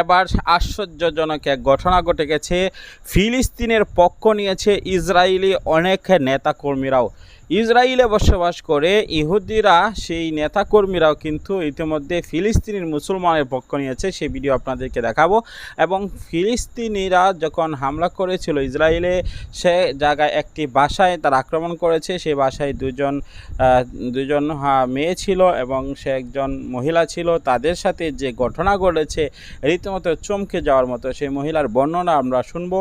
এবার আশ্চর্যজনক এক ঘটনা ঘটে গেছে। ফিলিস্তিনের পক্ষ নিয়েছে ইসরায়েলি অনেক নেতাকর্মীরাও। ইসরায়েলে বসবাস করে ইহুদিরা, সেই নেতাকর্মীরাও কিন্তু ইতিমধ্যে ফিলিস্তিনির মুসলমানের পক্ষ নিয়েছে। সেই ভিডিও আপনাদেরকে দেখাবো। এবং ফিলিস্তিনিরা যখন হামলা করেছিল ইসরায়েলে, সে জায়গায় একটি বাসায় তার আক্রমণ করেছে। সেই বাসায় দুজন দুজন মেয়ে ছিল এবং সে একজন মহিলা ছিল। তাদের সাথে যে ঘটনা ঘটেছে, রীতিমতো চমকে যাওয়ার মতো সেই মহিলার বর্ণনা আমরা শুনব।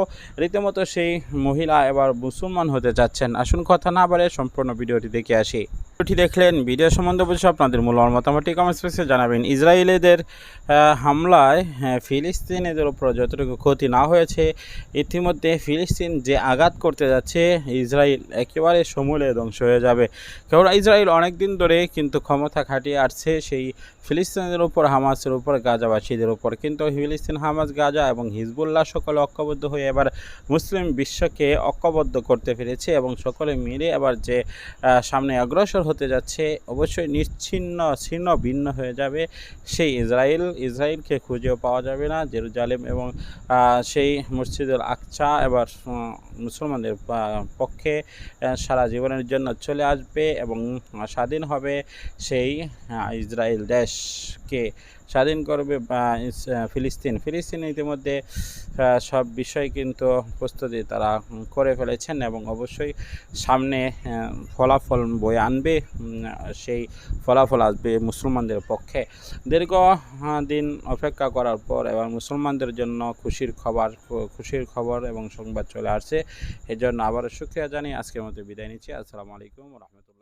রীতিমতো সেই মহিলা এবার মুসলমান হতে যাচ্ছেন আসুন কথা না বাড়ে সম্পূর্ণ ভিডিওটি দেখে আসি। ভিডিওটি দেখলেন ভিডিও সম্বন্ধে বুঝে আপনাদের মূল মতামতটি কমেন্ট স্পেসে জানাবেন। ইসরায়েলিদের হামলায় হ্যাঁ, ফিলিস্তিনিদের উপর যতটুকু ক্ষতি না হয়েছে ইতিমধ্যে ফিলিস্তিন যে আঘাত করতে যাচ্ছে ইসরায়েল একেবারে সমূলে ধ্বংস হয়ে যাবে। কেননা ইসরায়েল অনেক দিন ধরে কিন্তু ক্ষমতা খাটিয়ে আসছে সেই ফিলিস্তিনের উপর হামাসের উপর গাজাবাসীদের উপর। কিন্তু ফিলিস্তিন হামাস গাজা এবং হিজবুল্লাহ সকলে ঐক্যবদ্ধ হয়ে এবার মুসলিম বিশ্বকে ঐক্যবদ্ধ করতে পেরেছে এবং সকলে মিলে এবার যে সামনে অগ্রসর হতে যাচ্ছে, অবশ্যই নিচ্ছিন্ন ছিন্ন ভিন্ন হয়ে যাবে। সেই ইসরায়েল, ইসরায়েলকে খুঁজেও পাওয়া যাবে না। জেরুজালেম এবং সেই মসজিদুল আকচা এবার মুসলমানদের পক্ষে সারা জীবনের জন্য চলে আসবে এবং স্বাধীন হবে সেই ইসরায়েল দেশকে স্বাধীন করবে ফিলিস্তিন। ফিলিস্তিন ইতিমধ্যে সব বিষয় কিন্তু প্রস্তুতি তারা করে ফেলেছেন এবং অবশ্যই সামনে ফলাফল বয়ে আনবে সেই ফলাফল আসবে মুসলমানদের পক্ষে। দীর্ঘ দিন অপেক্ষা করার পর এবার মুসলমানদের জন্য খুশির খবর খুশির খবর এবং সংবাদ চলে আসছে। এর জন্য আবারও শুক্রিয়া জানিয়ে আজকের মতো বিদায় নিচ্ছি। আসসালামু আলাইকুম রহমতুল্লাহ।